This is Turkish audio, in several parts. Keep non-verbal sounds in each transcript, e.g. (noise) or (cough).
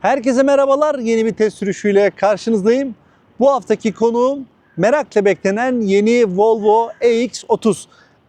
Herkese merhabalar. Yeni bir test sürüşüyle karşınızdayım. Bu haftaki konuğum merakla beklenen yeni Volvo EX30.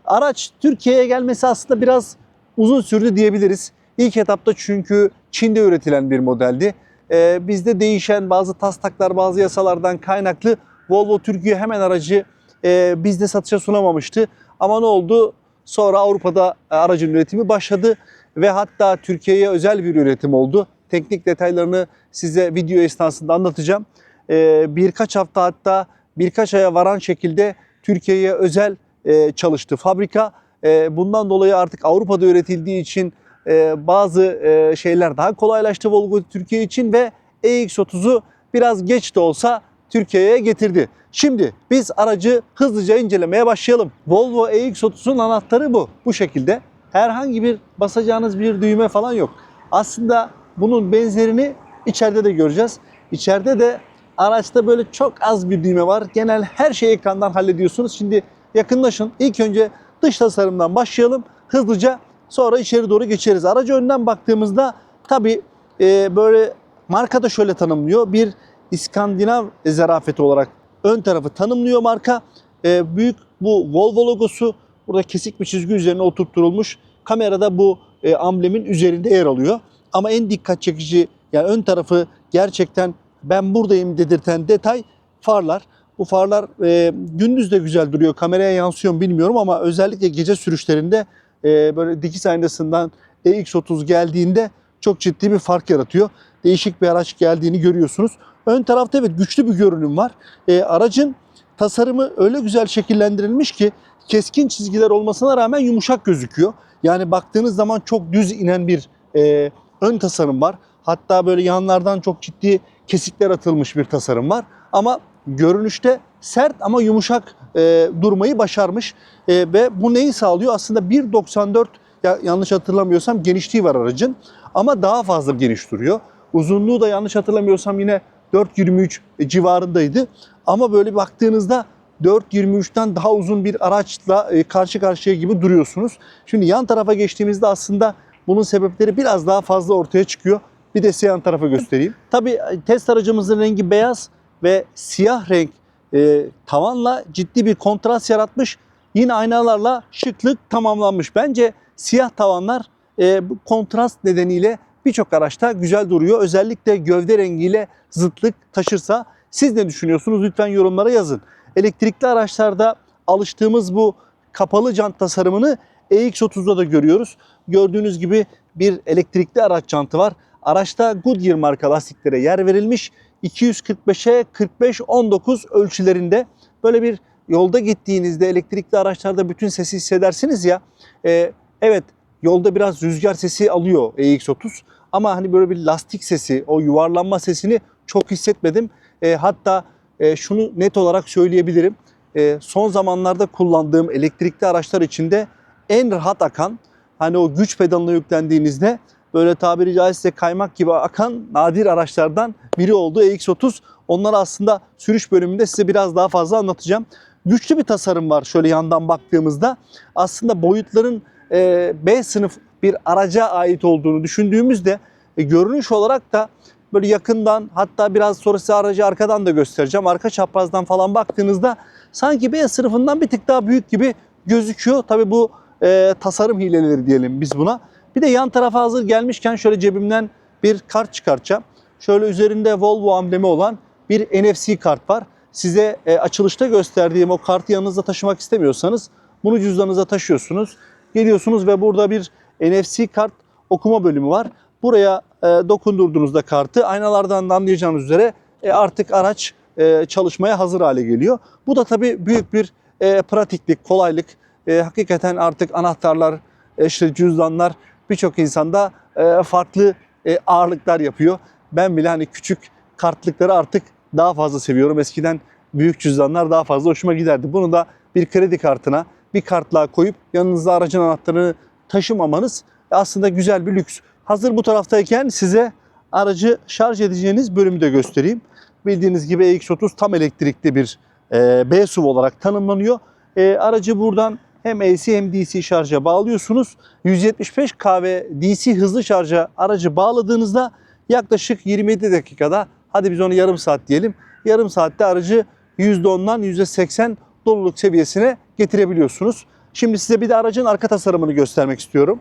Araç Türkiye'ye gelmesi aslında biraz uzun sürdü diyebiliriz. İlk etapta çünkü Çin'de üretilen bir modeldi. Ee, bizde değişen bazı taslaklar, bazı yasalardan kaynaklı Volvo Türkiye hemen aracı e, bizde satışa sunamamıştı. Ama ne oldu? Sonra Avrupa'da e, aracın üretimi başladı ve hatta Türkiye'ye özel bir üretim oldu. Teknik detaylarını size video esnasında anlatacağım. Ee, birkaç hafta hatta birkaç aya varan şekilde Türkiye'ye özel e, çalıştı fabrika. E, bundan dolayı artık Avrupa'da üretildiği için e, bazı şeyler daha kolaylaştı Volvo Türkiye için ve EX30'u biraz geç de olsa Türkiye'ye getirdi. Şimdi biz aracı hızlıca incelemeye başlayalım. Volvo EX30'un anahtarı bu. Bu şekilde. Herhangi bir basacağınız bir düğme falan yok. Aslında bunun benzerini içeride de göreceğiz. İçeride de araçta böyle çok az bir düğme var. Genel her şeyi ekrandan hallediyorsunuz. Şimdi yakınlaşın. İlk önce dış tasarımdan başlayalım. Hızlıca sonra içeri doğru geçeriz. Aracı önden baktığımızda tabii e, böyle marka da şöyle tanımlıyor. Bir İskandinav zarafeti olarak ön tarafı tanımlıyor marka. E, büyük bu Volvo logosu burada kesik bir çizgi üzerine oturtturulmuş. Kamerada bu e, amblemin üzerinde yer alıyor. Ama en dikkat çekici yani ön tarafı gerçekten ben buradayım dedirten detay farlar. Bu farlar e, gündüz de güzel duruyor. Kameraya yansıyor mu bilmiyorum ama özellikle gece sürüşlerinde e, böyle dikiz aynasından EX30 geldiğinde çok ciddi bir fark yaratıyor. Değişik bir araç geldiğini görüyorsunuz. Ön tarafta evet güçlü bir görünüm var. E, aracın tasarımı öyle güzel şekillendirilmiş ki keskin çizgiler olmasına rağmen yumuşak gözüküyor. Yani baktığınız zaman çok düz inen bir e, ön tasarım var. Hatta böyle yanlardan çok ciddi kesikler atılmış bir tasarım var. Ama görünüşte sert ama yumuşak e, durmayı başarmış. E, ve bu neyi sağlıyor? Aslında 1.94 ya, yanlış hatırlamıyorsam genişliği var aracın. Ama daha fazla geniş duruyor. Uzunluğu da yanlış hatırlamıyorsam yine 4.23 civarındaydı. Ama böyle baktığınızda 4.23'ten daha uzun bir araçla e, karşı karşıya gibi duruyorsunuz. Şimdi yan tarafa geçtiğimizde aslında bunun sebepleri biraz daha fazla ortaya çıkıyor. Bir de siyah tarafa göstereyim. Tabii test aracımızın rengi beyaz ve siyah renk e, tavanla ciddi bir kontrast yaratmış. Yine aynalarla şıklık tamamlanmış. Bence siyah tavanlar e, kontrast nedeniyle birçok araçta güzel duruyor. Özellikle gövde rengiyle zıtlık taşırsa siz ne düşünüyorsunuz? Lütfen yorumlara yazın. Elektrikli araçlarda alıştığımız bu kapalı jant tasarımını EX30'da da görüyoruz. Gördüğünüz gibi bir elektrikli araç jantı var. Araçta Goodyear marka lastiklere yer verilmiş. 245'e 45-19 ölçülerinde böyle bir yolda gittiğinizde elektrikli araçlarda bütün sesi hissedersiniz ya. E, evet yolda biraz rüzgar sesi alıyor EX30 ama hani böyle bir lastik sesi, o yuvarlanma sesini çok hissetmedim. E, hatta e, şunu net olarak söyleyebilirim. E, son zamanlarda kullandığım elektrikli araçlar içinde en rahat akan, hani o güç pedalına yüklendiğinizde böyle tabiri caizse kaymak gibi akan nadir araçlardan biri oldu EX30. Onlar aslında sürüş bölümünde size biraz daha fazla anlatacağım. Güçlü bir tasarım var şöyle yandan baktığımızda. Aslında boyutların e, B sınıf bir araca ait olduğunu düşündüğümüzde e, görünüş olarak da böyle yakından hatta biraz sonra size aracı arkadan da göstereceğim. Arka çaprazdan falan baktığınızda sanki B sınıfından bir tık daha büyük gibi gözüküyor. Tabii bu e, tasarım hileleri diyelim biz buna. Bir de yan tarafa hazır gelmişken şöyle cebimden bir kart çıkartacağım. Şöyle üzerinde Volvo amblemi olan bir NFC kart var. Size e, açılışta gösterdiğim o kartı yanınızda taşımak istemiyorsanız bunu cüzdanınıza taşıyorsunuz. Geliyorsunuz ve burada bir NFC kart okuma bölümü var. Buraya e, dokundurduğunuzda kartı aynalardan da anlayacağınız üzere e, artık araç e, çalışmaya hazır hale geliyor. Bu da tabii büyük bir e, pratiklik, kolaylık. E, hakikaten artık anahtarlar, e, işte cüzdanlar birçok insanda e, farklı e, ağırlıklar yapıyor. Ben bile hani küçük kartlıkları artık daha fazla seviyorum. Eskiden büyük cüzdanlar daha fazla hoşuma giderdi. Bunu da bir kredi kartına, bir kartlığa koyup yanınızda aracın anahtarını taşımamanız aslında güzel bir lüks. Hazır bu taraftayken size aracı şarj edeceğiniz bölümü de göstereyim. Bildiğiniz gibi EX30 tam elektrikli bir e, B SUV olarak tanımlanıyor. E, aracı buradan hem AC hem DC şarja bağlıyorsunuz. 175 kW DC hızlı şarja aracı bağladığınızda yaklaşık 27 dakikada hadi biz onu yarım saat diyelim. Yarım saatte aracı %10'dan %80 doluluk seviyesine getirebiliyorsunuz. Şimdi size bir de aracın arka tasarımını göstermek istiyorum.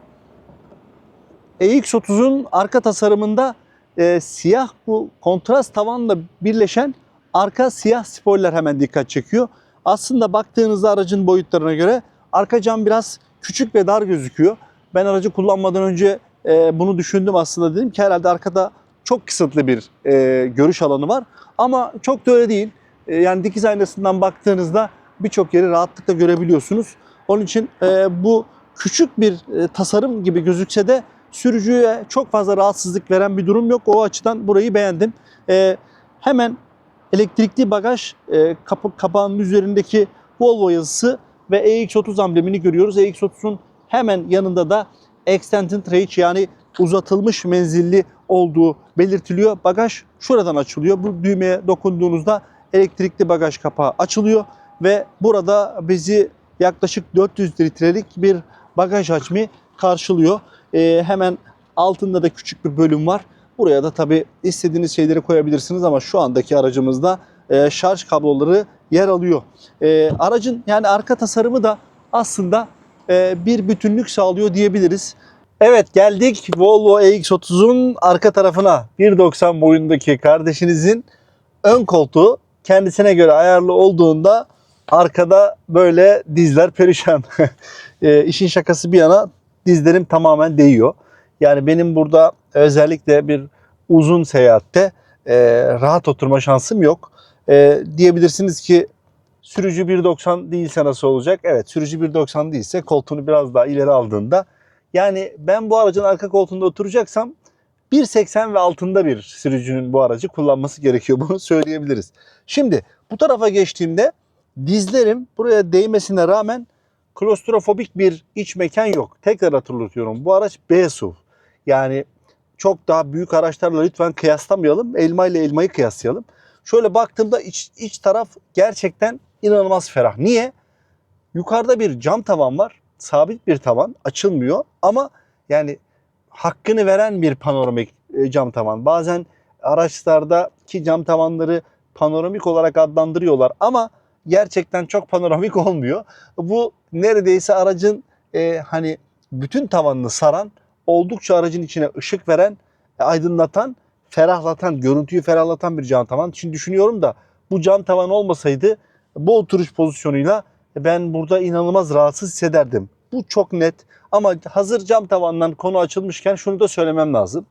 EX30'un arka tasarımında e, siyah bu kontrast tavanla birleşen arka siyah spoiler hemen dikkat çekiyor. Aslında baktığınızda aracın boyutlarına göre arka cam biraz küçük ve dar gözüküyor. Ben aracı kullanmadan önce e, bunu düşündüm aslında dedim ki herhalde arkada çok kısıtlı bir e, görüş alanı var. Ama çok da öyle değil. E, yani dikiz aynasından baktığınızda birçok yeri rahatlıkla görebiliyorsunuz. Onun için e, bu küçük bir e, tasarım gibi gözükse de sürücüye çok fazla rahatsızlık veren bir durum yok. O açıdan burayı beğendim. E, hemen elektrikli bagaj e, kapı kapağının üzerindeki Volvo yazısı ve EX30 amblemini görüyoruz. EX30'un hemen yanında da Extended Range yani uzatılmış menzilli olduğu belirtiliyor. Bagaj şuradan açılıyor. Bu düğmeye dokunduğunuzda elektrikli bagaj kapağı açılıyor ve burada bizi yaklaşık 400 litrelik bir bagaj hacmi karşılıyor. Ee, hemen altında da küçük bir bölüm var. Buraya da tabii istediğiniz şeyleri koyabilirsiniz ama şu andaki aracımızda e, şarj kabloları yer alıyor. E, aracın yani arka tasarımı da aslında e, bir bütünlük sağlıyor diyebiliriz. Evet geldik Volvo EX30'un arka tarafına. 1.90 boyundaki kardeşinizin ön koltuğu kendisine göre ayarlı olduğunda arkada böyle dizler perişan. (laughs) e, işin şakası bir yana dizlerim tamamen değiyor. Yani benim burada özellikle bir uzun seyahatte e, rahat oturma şansım yok. E, diyebilirsiniz ki sürücü 1.90 değilse nasıl olacak? Evet sürücü 1.90 değilse koltuğunu biraz daha ileri aldığında yani ben bu aracın arka koltuğunda oturacaksam 1.80 ve altında bir sürücünün bu aracı kullanması gerekiyor. Bunu söyleyebiliriz. Şimdi bu tarafa geçtiğimde dizlerim buraya değmesine rağmen klostrofobik bir iç mekan yok. Tekrar hatırlatıyorum. Bu araç B SUV. Yani çok daha büyük araçlarla lütfen kıyaslamayalım. Elma ile elmayı kıyaslayalım. Şöyle baktığımda iç, iç taraf gerçekten inanılmaz ferah. Niye? Yukarıda bir cam tavan var. Sabit bir tavan. Açılmıyor. Ama yani hakkını veren bir panoramik e, cam tavan. Bazen araçlarda ki cam tavanları panoramik olarak adlandırıyorlar ama gerçekten çok panoramik olmuyor. Bu neredeyse aracın e, hani bütün tavanını saran, oldukça aracın içine ışık veren, e, aydınlatan, ferahlatan, görüntüyü ferahlatan bir cam tavan. Şimdi düşünüyorum da bu cam tavan olmasaydı bu oturuş pozisyonuyla ben burada inanılmaz rahatsız hissederdim. Bu çok net ama hazır cam tavandan konu açılmışken şunu da söylemem lazım.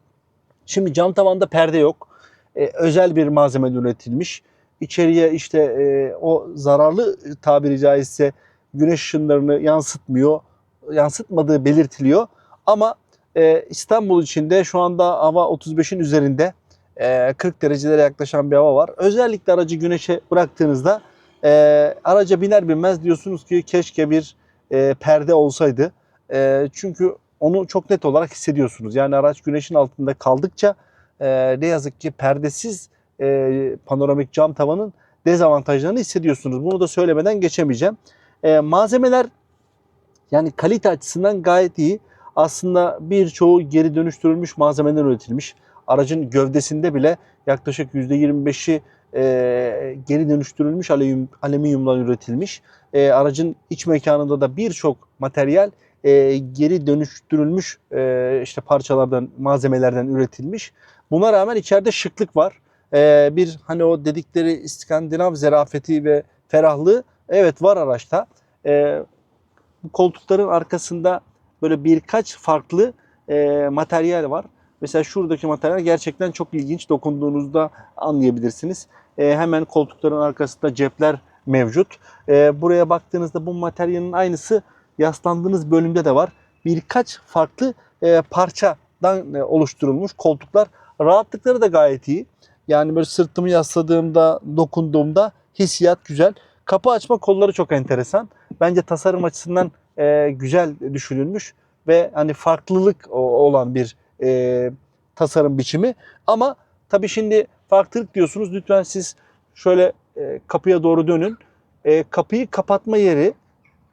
Şimdi cam tavanda perde yok. Ee, özel bir malzemeden üretilmiş. İçeriye işte e, o zararlı tabiri caizse güneş ışınlarını yansıtmıyor. Yansıtmadığı belirtiliyor. Ama e, İstanbul içinde şu anda hava 35'in üzerinde. E, 40 derecelere yaklaşan bir hava var. Özellikle aracı güneşe bıraktığınızda e, araca biner binmez diyorsunuz ki keşke bir e, perde olsaydı. E, çünkü onu çok net olarak hissediyorsunuz. Yani araç güneşin altında kaldıkça ne yazık ki perdesiz panoramik cam tavanın dezavantajlarını hissediyorsunuz. Bunu da söylemeden geçemeyeceğim. Malzemeler yani kalite açısından gayet iyi. Aslında birçoğu geri dönüştürülmüş malzemeden üretilmiş. Aracın gövdesinde bile yaklaşık %25'i e, geri dönüştürülmüş alüminyum, alüminyumdan üretilmiş. E, aracın iç mekanında da birçok materyal e, geri dönüştürülmüş e, işte parçalardan, malzemelerden üretilmiş. Buna rağmen içeride şıklık var. E, bir hani o dedikleri İskandinav zerafeti ve ferahlığı evet var araçta. E, koltukların arkasında böyle birkaç farklı e, materyal var. Mesela şuradaki materyal gerçekten çok ilginç. Dokunduğunuzda anlayabilirsiniz. E, hemen koltukların arkasında cepler mevcut. E, buraya baktığınızda bu materyalin aynısı yaslandığınız bölümde de var. Birkaç farklı e, parçadan e, oluşturulmuş koltuklar. Rahatlıkları da gayet iyi. Yani böyle sırtımı yasladığımda, dokunduğumda hissiyat güzel. Kapı açma kolları çok enteresan. Bence tasarım açısından e, güzel düşünülmüş ve hani farklılık olan bir e, tasarım biçimi. Ama tabii şimdi farklılık diyorsunuz. Lütfen siz şöyle e, kapıya doğru dönün. E, kapıyı kapatma yeri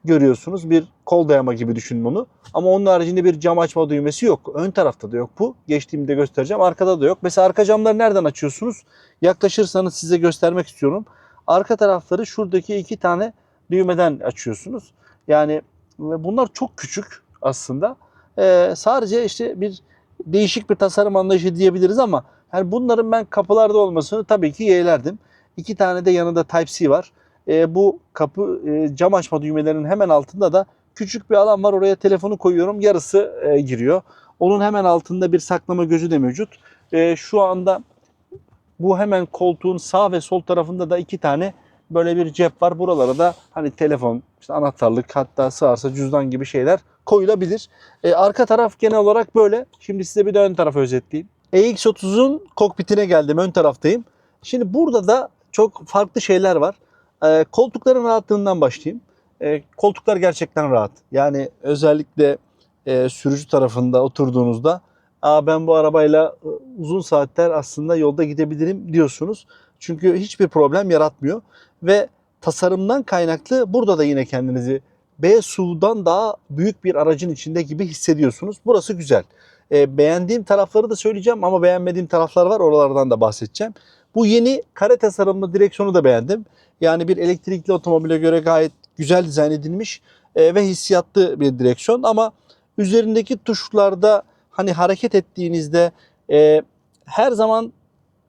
görüyorsunuz. Bir kol dayama gibi düşünün bunu. Ama onun haricinde bir cam açma düğmesi yok. Ön tarafta da yok bu. Geçtiğimde göstereceğim. Arkada da yok. Mesela arka camları nereden açıyorsunuz? Yaklaşırsanız size göstermek istiyorum. Arka tarafları şuradaki iki tane düğmeden açıyorsunuz. Yani bunlar çok küçük aslında. Ee, sadece işte bir değişik bir tasarım anlayışı diyebiliriz ama yani bunların ben kapılarda olmasını tabii ki yeğlerdim. İki tane de yanında Type-C var. Ee, bu kapı e, cam açma düğmelerinin hemen altında da küçük bir alan var. Oraya telefonu koyuyorum. Yarısı e, giriyor. Onun hemen altında bir saklama gözü de mevcut. E, şu anda bu hemen koltuğun sağ ve sol tarafında da iki tane böyle bir cep var. Buralara da hani telefon, işte anahtarlık hatta sığarsa cüzdan gibi şeyler koyulabilir. E, arka taraf genel olarak böyle. Şimdi size bir de ön tarafı özetleyeyim. EX30'un kokpitine geldim. Ön taraftayım. Şimdi burada da çok farklı şeyler var. E, koltukların rahatlığından başlayayım. E, koltuklar gerçekten rahat. Yani özellikle e, sürücü tarafında oturduğunuzda Aa, ben bu arabayla e, uzun saatler aslında yolda gidebilirim diyorsunuz. Çünkü hiçbir problem yaratmıyor ve tasarımdan kaynaklı burada da yine kendinizi B SUV'dan daha büyük bir aracın içinde gibi hissediyorsunuz. Burası güzel. E, beğendiğim tarafları da söyleyeceğim ama beğenmediğim taraflar var. Oralardan da bahsedeceğim. Bu yeni kare tasarımlı direksiyonu da beğendim. Yani bir elektrikli otomobile göre gayet güzel dizayn edilmiş e, ve hissiyatlı bir direksiyon ama üzerindeki tuşlarda hani hareket ettiğinizde e, her zaman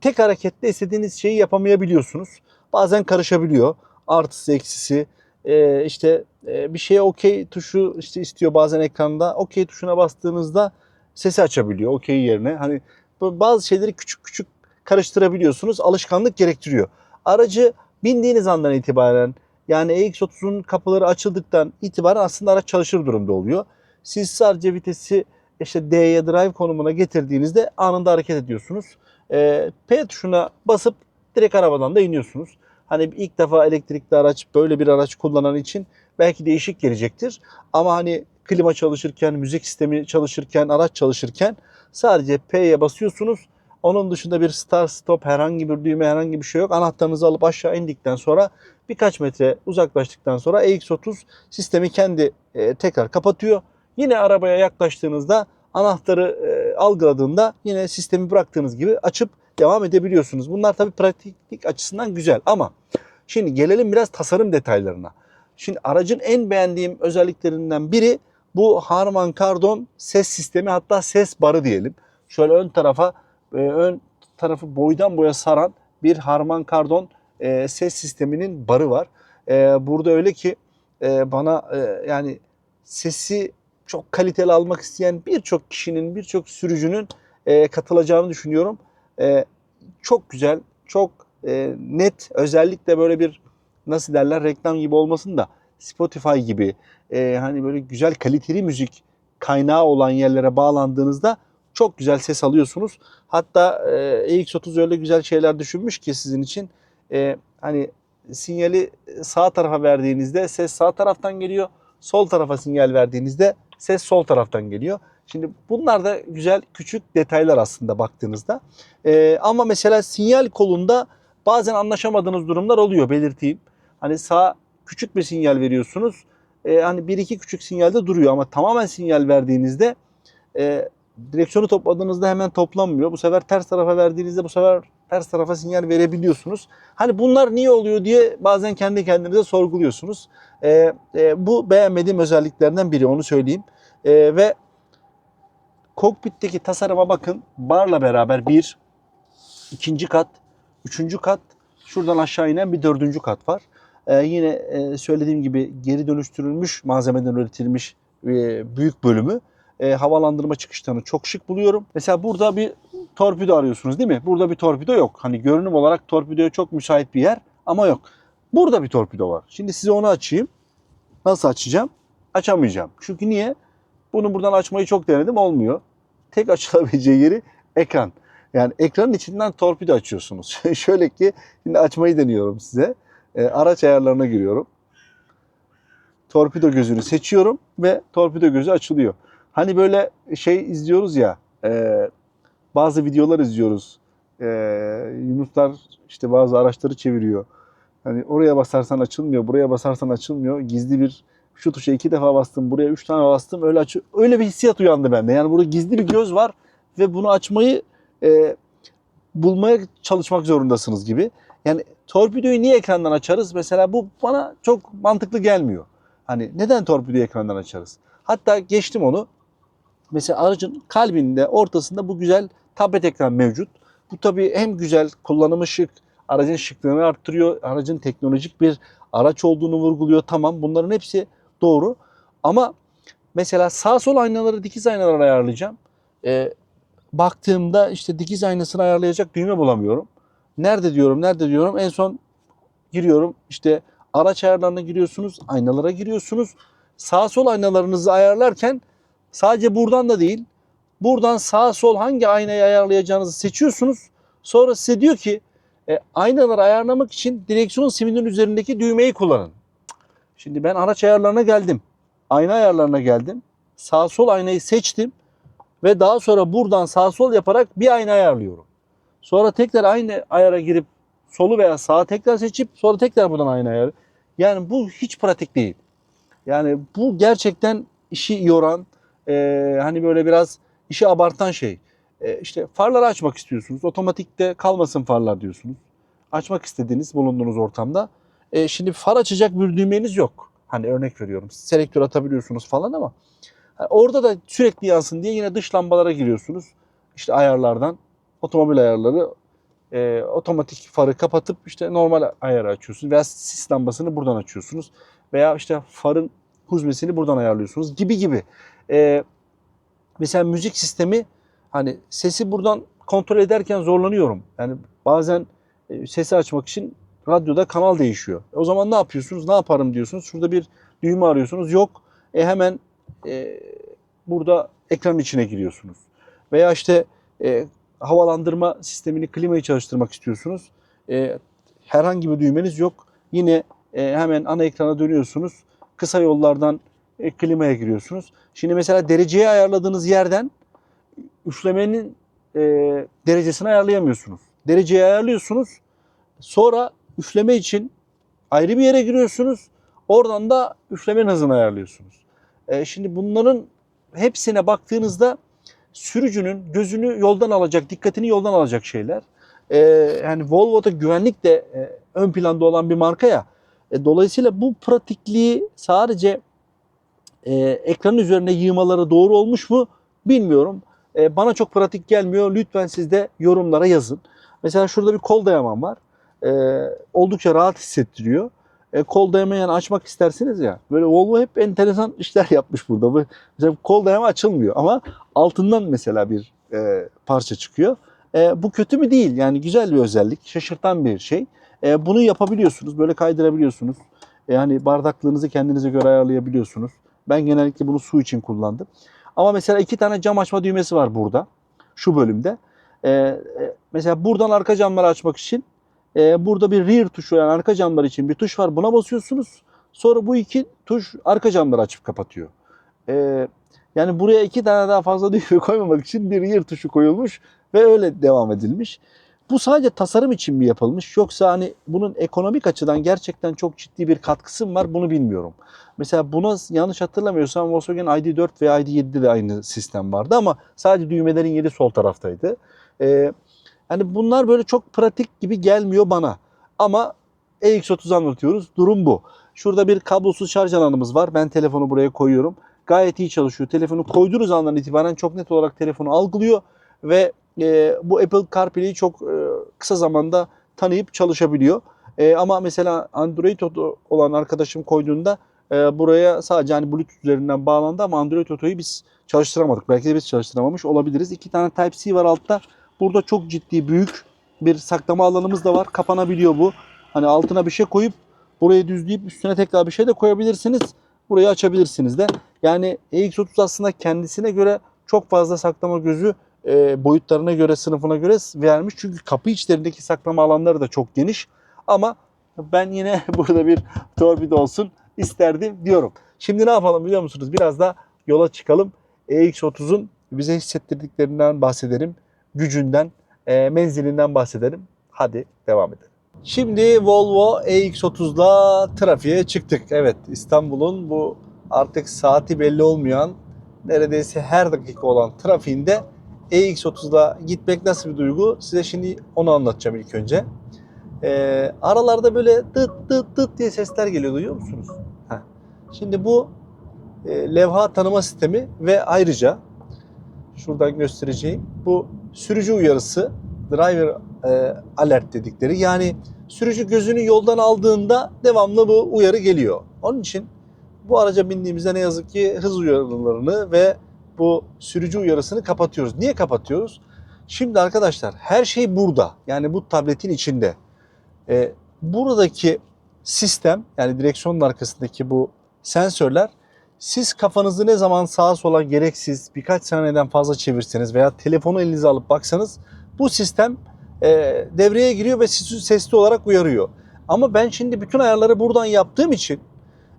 tek harekette istediğiniz şeyi yapamayabiliyorsunuz. Bazen karışabiliyor. Artısı eksisi e, işte e, bir şeye okey tuşu işte istiyor bazen ekranda. Okey tuşuna bastığınızda sesi açabiliyor okey yerine. Hani bazı şeyleri küçük küçük karıştırabiliyorsunuz. Alışkanlık gerektiriyor. Aracı bindiğiniz andan itibaren yani EX30'un kapıları açıldıktan itibaren aslında araç çalışır durumda oluyor. Siz sadece vitesi işte D'ye drive konumuna getirdiğinizde anında hareket ediyorsunuz. E, P tuşuna basıp direkt arabadan da iniyorsunuz. Hani ilk defa elektrikli araç böyle bir araç kullanan için belki değişik gelecektir. Ama hani klima çalışırken, müzik sistemi çalışırken, araç çalışırken sadece P'ye basıyorsunuz. Onun dışında bir start stop herhangi bir düğme herhangi bir şey yok. Anahtarınızı alıp aşağı indikten sonra birkaç metre uzaklaştıktan sonra EX30 sistemi kendi e, tekrar kapatıyor. Yine arabaya yaklaştığınızda anahtarı e, algıladığında yine sistemi bıraktığınız gibi açıp devam edebiliyorsunuz. Bunlar tabii pratiklik açısından güzel ama şimdi gelelim biraz tasarım detaylarına. Şimdi aracın en beğendiğim özelliklerinden biri bu Harman Kardon ses sistemi hatta ses barı diyelim. Şöyle ön tarafa e, ön tarafı boydan boya saran bir Harman Kardon e, ses sisteminin barı var. E, burada öyle ki bana yani sesi çok kaliteli almak isteyen birçok kişinin, birçok sürücünün katılacağını düşünüyorum. E, çok güzel, çok e, net. Özellikle böyle bir nasıl derler reklam gibi olmasın da Spotify gibi e, hani böyle güzel kaliteli müzik kaynağı olan yerlere bağlandığınızda çok güzel ses alıyorsunuz. Hatta e, EX30 öyle güzel şeyler düşünmüş ki sizin için. E, hani sinyali sağ tarafa verdiğinizde ses sağ taraftan geliyor. Sol tarafa sinyal verdiğinizde ses sol taraftan geliyor. Şimdi bunlar da güzel küçük detaylar aslında baktığınızda. Ee, ama mesela sinyal kolunda bazen anlaşamadığınız durumlar oluyor belirteyim. Hani sağ küçük bir sinyal veriyorsunuz. Ee, hani bir iki küçük sinyalde duruyor ama tamamen sinyal verdiğinizde e, direksiyonu topladığınızda hemen toplanmıyor. Bu sefer ters tarafa verdiğinizde bu sefer ters tarafa sinyal verebiliyorsunuz. Hani bunlar niye oluyor diye bazen kendi kendinize sorguluyorsunuz. E, e, bu beğenmediğim özelliklerinden biri onu söyleyeyim. E, ve kokpitteki tasarıma bakın. Barla beraber bir, ikinci kat, üçüncü kat, şuradan aşağı inen bir dördüncü kat var. E, yine e, söylediğim gibi geri dönüştürülmüş malzemeden üretilmiş e, büyük bölümü e, havalandırma çıkışlarını çok şık buluyorum. Mesela burada bir torpido arıyorsunuz değil mi? Burada bir torpido yok. Hani görünüm olarak torpidoya çok müsait bir yer ama yok. Burada bir torpido var. Şimdi size onu açayım. Nasıl açacağım? Açamayacağım. Çünkü niye? Bunu buradan açmayı çok denedim olmuyor. Tek açılabileceği yeri ekran. Yani ekranın içinden torpido açıyorsunuz. (laughs) Şöyle ki şimdi açmayı deniyorum size. E, araç ayarlarına giriyorum. Torpido gözünü seçiyorum ve torpido gözü açılıyor. Hani böyle şey izliyoruz ya, e, bazı videolar izliyoruz. E, Yunuslar işte bazı araçları çeviriyor. Hani oraya basarsan açılmıyor, buraya basarsan açılmıyor. Gizli bir şu tuşa iki defa bastım, buraya üç tane bastım. Öyle aç öyle bir hissiyat uyandı bende. Yani burada gizli bir göz var ve bunu açmayı e, bulmaya çalışmak zorundasınız gibi. Yani torpidoyu niye ekrandan açarız? Mesela bu bana çok mantıklı gelmiyor. Hani neden torpidoyu ekrandan açarız? Hatta geçtim onu. Mesela aracın kalbinde, ortasında bu güzel tablet ekran mevcut. Bu tabii hem güzel, kullanımı şık, aracın şıklığını arttırıyor, aracın teknolojik bir araç olduğunu vurguluyor. Tamam bunların hepsi doğru. Ama mesela sağ sol aynaları dikiz aynaları ayarlayacağım. Ee, baktığımda işte dikiz aynasını ayarlayacak düğme bulamıyorum. Nerede diyorum, nerede diyorum. En son giriyorum işte araç ayarlarına giriyorsunuz, aynalara giriyorsunuz. Sağ sol aynalarınızı ayarlarken sadece buradan da değil, buradan sağ sol hangi aynayı ayarlayacağınızı seçiyorsunuz. Sonra size diyor ki e, aynaları ayarlamak için direksiyon siminin üzerindeki düğmeyi kullanın. Şimdi ben araç ayarlarına geldim. Ayna ayarlarına geldim. Sağ sol aynayı seçtim ve daha sonra buradan sağ sol yaparak bir ayna ayarlıyorum. Sonra tekrar aynı ayara girip solu veya sağa tekrar seçip sonra tekrar buradan aynı ayarı. Yani bu hiç pratik değil. Yani bu gerçekten işi yoran, e, hani böyle biraz işi abartan şey. E, işte farları açmak istiyorsunuz. Otomatikte kalmasın farlar diyorsunuz. Açmak istediğiniz bulunduğunuz ortamda. E, şimdi far açacak bir düğmeniz yok. Hani örnek veriyorum. Selektör atabiliyorsunuz falan ama orada da sürekli yansın diye yine dış lambalara giriyorsunuz. İşte ayarlardan otomobil ayarları e, otomatik farı kapatıp işte normal ayarı açıyorsunuz veya sis lambasını buradan açıyorsunuz veya işte farın huzmesini buradan ayarlıyorsunuz gibi gibi. E, mesela müzik sistemi hani sesi buradan kontrol ederken zorlanıyorum. Yani bazen e, sesi açmak için radyoda kanal değişiyor. E, o zaman ne yapıyorsunuz? Ne yaparım diyorsunuz. Şurada bir düğme arıyorsunuz. Yok. E hemen e, burada ekranın içine giriyorsunuz. Veya işte e, havalandırma sistemini, klimayı çalıştırmak istiyorsunuz. E, herhangi bir düğmeniz yok. Yine e, hemen ana ekrana dönüyorsunuz. Kısa yollardan e, klimaya giriyorsunuz. Şimdi mesela dereceyi ayarladığınız yerden üflemenin e, derecesini ayarlayamıyorsunuz. Dereceyi ayarlıyorsunuz. Sonra üfleme için ayrı bir yere giriyorsunuz. Oradan da üflemenin hızını ayarlıyorsunuz. E, şimdi bunların hepsine baktığınızda sürücünün gözünü yoldan alacak, dikkatini yoldan alacak şeyler. E, yani Volvo'da güvenlik de e, ön planda olan bir marka ya. E, dolayısıyla bu pratikliği sadece e, ekranın üzerine yığmaları doğru olmuş mu bilmiyorum. E, bana çok pratik gelmiyor. Lütfen siz de yorumlara yazın. Mesela şurada bir kol dayaman var. E, oldukça rahat hissettiriyor. E, kol dayamayan açmak istersiniz ya. Böyle Volvo hep enteresan işler (laughs) yapmış burada. Bu- Mesela kol dayama açılmıyor ama altından mesela bir e, parça çıkıyor. E, bu kötü mü değil? Yani güzel bir özellik. Şaşırtan bir şey. E, bunu yapabiliyorsunuz. Böyle kaydırabiliyorsunuz. E, yani bardaklığınızı kendinize göre ayarlayabiliyorsunuz. Ben genellikle bunu su için kullandım. Ama mesela iki tane cam açma düğmesi var burada. Şu bölümde. E, e, mesela buradan arka camları açmak için e, burada bir rear tuşu yani arka camlar için bir tuş var. Buna basıyorsunuz. Sonra bu iki tuş arka camları açıp kapatıyor. E, yani buraya iki tane daha fazla (laughs) düğme koymamak için bir rear tuşu koyulmuş ve öyle devam edilmiş. Bu sadece tasarım için mi yapılmış yoksa hani bunun ekonomik açıdan gerçekten çok ciddi bir katkısı mı var bunu bilmiyorum. Mesela buna yanlış hatırlamıyorsam Volkswagen ID4 ve ID7'de de aynı sistem vardı ama sadece düğmelerin yeri sol taraftaydı. Ee, hani bunlar böyle çok pratik gibi gelmiyor bana. Ama EX30 anlatıyoruz. Durum bu. Şurada bir kablosuz şarj alanımız var. Ben telefonu buraya koyuyorum. Gayet iyi çalışıyor. Telefonu koyduğunuz andan itibaren çok net olarak telefonu algılıyor ve e, bu Apple CarPlay'i çok e, kısa zamanda tanıyıp çalışabiliyor. E, ama mesela Android olan arkadaşım koyduğunda e, buraya sadece hani Bluetooth üzerinden bağlandı ama Android Auto'yu biz çalıştıramadık. Belki de biz çalıştıramamış olabiliriz. İki tane Type-C var altta. Burada çok ciddi büyük bir saklama alanımız da var. Kapanabiliyor bu. Hani altına bir şey koyup burayı düzleyip üstüne tekrar bir şey de koyabilirsiniz. Burayı açabilirsiniz de. Yani EX30 aslında kendisine göre çok fazla saklama gözü e, boyutlarına göre, sınıfına göre vermiş. Çünkü kapı içlerindeki saklama alanları da çok geniş. Ama ben yine (laughs) burada bir torpido olsun isterdim diyorum. Şimdi ne yapalım biliyor musunuz? Biraz da yola çıkalım. EX30'un bize hissettirdiklerinden bahsedelim. Gücünden, e, menzilinden bahsedelim. Hadi devam edelim. Şimdi Volvo EX30'la trafiğe çıktık. Evet İstanbul'un bu artık saati belli olmayan neredeyse her dakika olan trafiğinde EX30'da gitmek nasıl bir duygu? Size şimdi onu anlatacağım ilk önce. Ee, aralarda böyle dıt dıt dıt diye sesler geliyor duyuyor musunuz? Heh. Şimdi bu e, levha tanıma sistemi ve ayrıca şuradan göstereceğim bu sürücü uyarısı driver e, alert dedikleri yani sürücü gözünü yoldan aldığında devamlı bu uyarı geliyor. Onun için bu araca bindiğimizde ne yazık ki hız uyarılarını ve bu sürücü uyarısını kapatıyoruz. Niye kapatıyoruz? Şimdi arkadaşlar her şey burada. Yani bu tabletin içinde. Ee, buradaki sistem yani direksiyonun arkasındaki bu sensörler siz kafanızı ne zaman sağa sola gereksiz birkaç saniyeden fazla çevirseniz veya telefonu elinize alıp baksanız bu sistem e, devreye giriyor ve sizi sesli olarak uyarıyor. Ama ben şimdi bütün ayarları buradan yaptığım için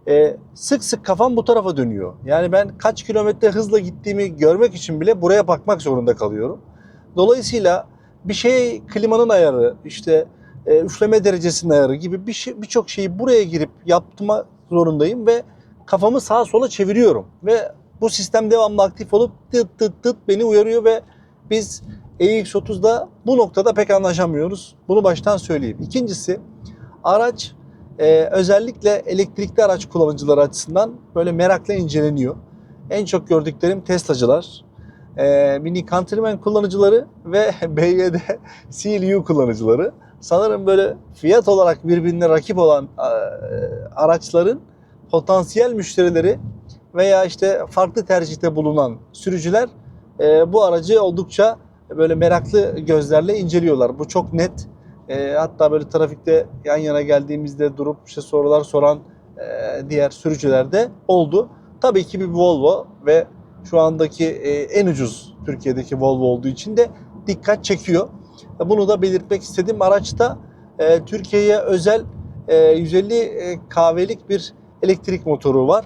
e, sık sık kafam bu tarafa dönüyor. Yani ben kaç kilometre hızla gittiğimi görmek için bile buraya bakmak zorunda kalıyorum. Dolayısıyla bir şey klimanın ayarı, işte e, üfleme derecesinin ayarı gibi bir şey birçok şeyi buraya girip yaptırma zorundayım ve kafamı sağa sola çeviriyorum ve bu sistem devamlı aktif olup tıt tıt tıt beni uyarıyor ve biz EX30'da bu noktada pek anlaşamıyoruz. Bunu baştan söyleyeyim. İkincisi araç e, özellikle elektrikli araç kullanıcıları açısından böyle merakla inceleniyor. En çok gördüklerim Tesla'cılar, e, Mini Countryman kullanıcıları ve (laughs) BYD CLU kullanıcıları. Sanırım böyle fiyat olarak birbirine rakip olan e, araçların potansiyel müşterileri veya işte farklı tercihte bulunan sürücüler e, bu aracı oldukça böyle meraklı gözlerle inceliyorlar. Bu çok net. E, hatta böyle trafikte yan yana geldiğimizde durup işte sorular soran e, diğer sürücüler de oldu. Tabii ki bir Volvo ve şu andaki e, en ucuz Türkiye'deki Volvo olduğu için de dikkat çekiyor. Bunu da belirtmek istedim. Araçta e, Türkiye'ye özel e, 150 e, kahvelik bir elektrik motoru var.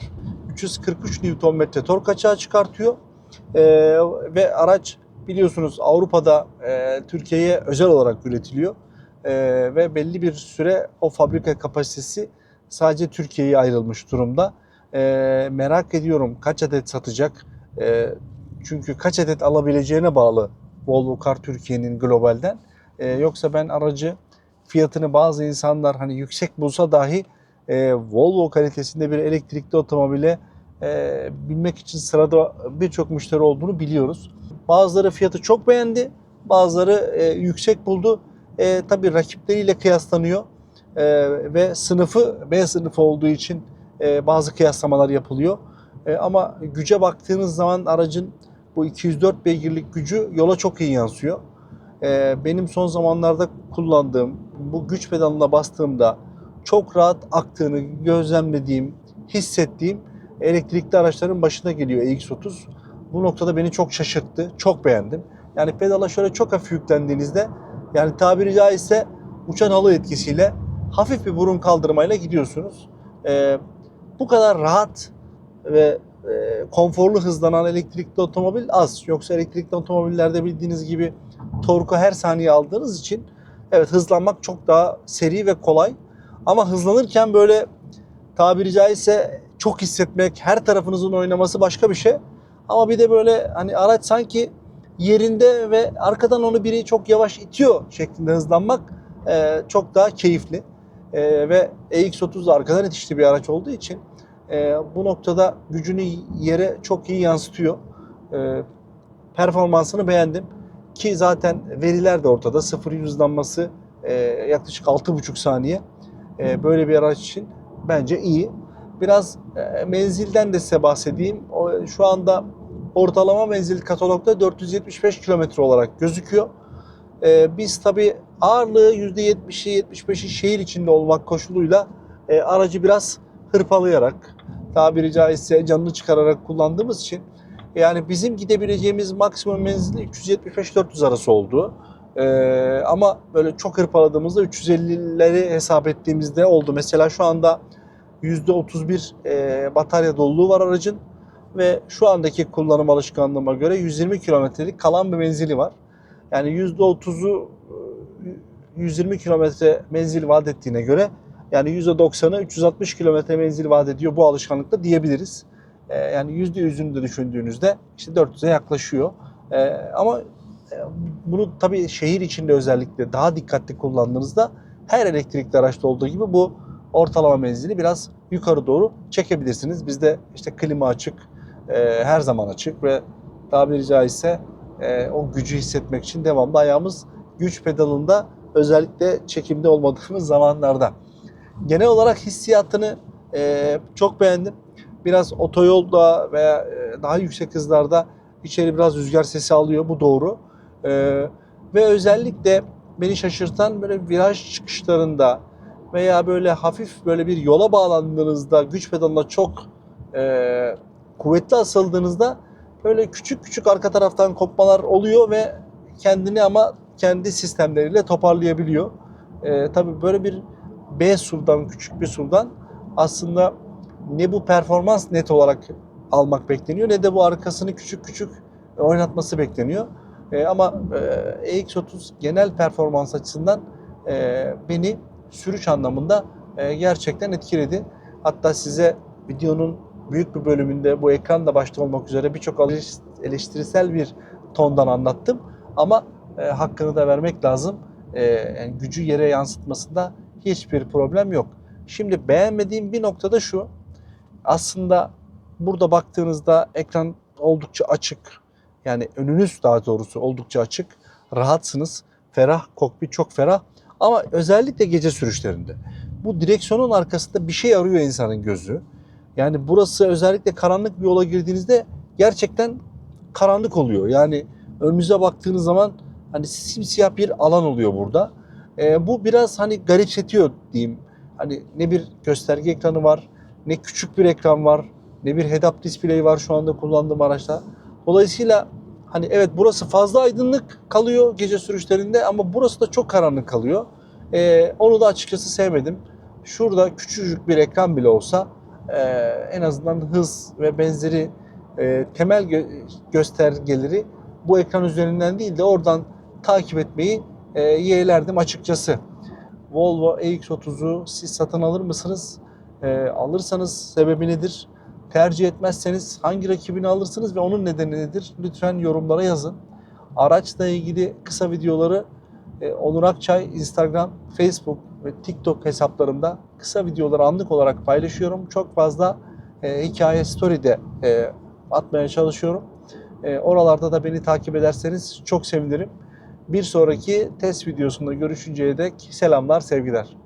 343 Nm tork açığa çıkartıyor. E, ve araç biliyorsunuz Avrupa'da e, Türkiye'ye özel olarak üretiliyor. E, ve belli bir süre o fabrika kapasitesi sadece Türkiye'ye ayrılmış durumda. E, merak ediyorum kaç adet satacak? E, çünkü kaç adet alabileceğine bağlı Volvo Car Türkiye'nin globalden. E, yoksa ben aracı fiyatını bazı insanlar hani yüksek bulsa dahi e, Volvo kalitesinde bir elektrikli otomobile e, binmek için sırada birçok müşteri olduğunu biliyoruz. Bazıları fiyatı çok beğendi, bazıları e, yüksek buldu. E, tabii rakipleriyle kıyaslanıyor e, ve sınıfı B sınıfı olduğu için e, bazı kıyaslamalar yapılıyor. E, ama güce baktığınız zaman aracın bu 204 beygirlik gücü yola çok iyi yansıyor. E, benim son zamanlarda kullandığım bu güç pedalına bastığımda çok rahat aktığını gözlemlediğim, hissettiğim elektrikli araçların başına geliyor EX30. Bu noktada beni çok şaşırttı, çok beğendim. Yani pedala şöyle çok hafif yüklendiğinizde yani tabiri caizse uçan halı etkisiyle hafif bir burun kaldırmayla gidiyorsunuz. Ee, bu kadar rahat ve e, konforlu hızlanan elektrikli otomobil az. Yoksa elektrikli otomobillerde bildiğiniz gibi torku her saniye aldığınız için evet hızlanmak çok daha seri ve kolay. Ama hızlanırken böyle tabiri caizse çok hissetmek, her tarafınızın oynaması başka bir şey. Ama bir de böyle hani araç sanki yerinde ve arkadan onu biri çok yavaş itiyor şeklinde hızlanmak e, çok daha keyifli. E, ve EX30 da arkadan itişli bir araç olduğu için e, bu noktada gücünü yere çok iyi yansıtıyor. E, performansını beğendim. Ki zaten veriler de ortada. Sıfır hızlanması e, yaklaşık 6,5 saniye. E, böyle bir araç için bence iyi. Biraz e, menzilden de size bahsedeyim. O, şu anda ortalama menzil katalogda 475 kilometre olarak gözüküyor. E, biz tabi ağırlığı %70'i 75'i şehir içinde olmak koşuluyla e, aracı biraz hırpalayarak tabiri caizse canını çıkararak kullandığımız için yani bizim gidebileceğimiz maksimum menzil 375-400 arası oldu. Ee, ama böyle çok hırpaladığımızda 350'leri hesap ettiğimizde oldu. Mesela şu anda %31 e, batarya doluluğu var aracın ve şu andaki kullanım alışkanlığıma göre 120 kilometrelik kalan bir menzili var. Yani %30'u e, 120 kilometre menzil vaat ettiğine göre yani %90'ı 360 kilometre menzil vaat ediyor bu alışkanlıkla diyebiliriz. E, yani yüzde yüzünü de düşündüğünüzde işte 400'e yaklaşıyor. E, ama e, bunu tabii şehir içinde özellikle daha dikkatli kullandığınızda her elektrikli araçta olduğu gibi bu ortalama menzili biraz yukarı doğru çekebilirsiniz. Bizde işte klima açık, e, her zaman açık ve tabiri caizse e, o gücü hissetmek için devamlı ayağımız güç pedalında özellikle çekimde olmadığımız zamanlarda. Genel olarak hissiyatını e, çok beğendim. Biraz otoyolda veya e, daha yüksek hızlarda içeri biraz rüzgar sesi alıyor. Bu doğru. E, ve özellikle beni şaşırtan böyle viraj çıkışlarında veya böyle hafif böyle bir yola bağlandığınızda güç pedalına çok e, kuvvetli asıldığınızda böyle küçük küçük arka taraftan kopmalar oluyor ve kendini ama kendi sistemleriyle toparlayabiliyor. E, tabii böyle bir B SUV'dan küçük bir SUV'dan aslında ne bu performans net olarak almak bekleniyor ne de bu arkasını küçük küçük oynatması bekleniyor. E, ama e, EX30 genel performans açısından e, beni sürüş anlamında e, gerçekten etkiledi. Hatta size videonun büyük bir bölümünde bu ekran da başta olmak üzere birçok eleştirisel bir tondan anlattım. Ama e, hakkını da vermek lazım. E, yani gücü yere yansıtmasında hiçbir problem yok. Şimdi beğenmediğim bir noktada şu. Aslında burada baktığınızda ekran oldukça açık. Yani önünüz daha doğrusu oldukça açık. Rahatsınız. Ferah, kokpit çok ferah. Ama özellikle gece sürüşlerinde. Bu direksiyonun arkasında bir şey arıyor insanın gözü. Yani burası özellikle karanlık bir yola girdiğinizde gerçekten karanlık oluyor. Yani önünüze baktığınız zaman hani simsiyah bir alan oluyor burada. E, bu biraz hani garipsetiyor diyeyim. Hani ne bir gösterge ekranı var, ne küçük bir ekran var, ne bir head-up display var şu anda kullandığım araçta. Dolayısıyla hani evet burası fazla aydınlık kalıyor gece sürüşlerinde ama burası da çok karanlık kalıyor. E, onu da açıkçası sevmedim. Şurada küçücük bir ekran bile olsa e, en azından hız ve benzeri e, temel gö- göstergeleri bu ekran üzerinden değil de oradan takip etmeyi e, yeğlerdim açıkçası. Volvo EX30'u siz satın alır mısınız? E, alırsanız sebebi nedir? Tercih etmezseniz hangi rakibini alırsınız ve onun nedeni nedir? Lütfen yorumlara yazın. Araçla ilgili kısa videoları e, Onur Akçay Instagram, Facebook ve TikTok hesaplarımda kısa videoları anlık olarak paylaşıyorum. Çok fazla e, hikaye story de e, atmaya çalışıyorum. E, oralarda da beni takip ederseniz çok sevinirim. Bir sonraki test videosunda görüşünceye dek selamlar, sevgiler.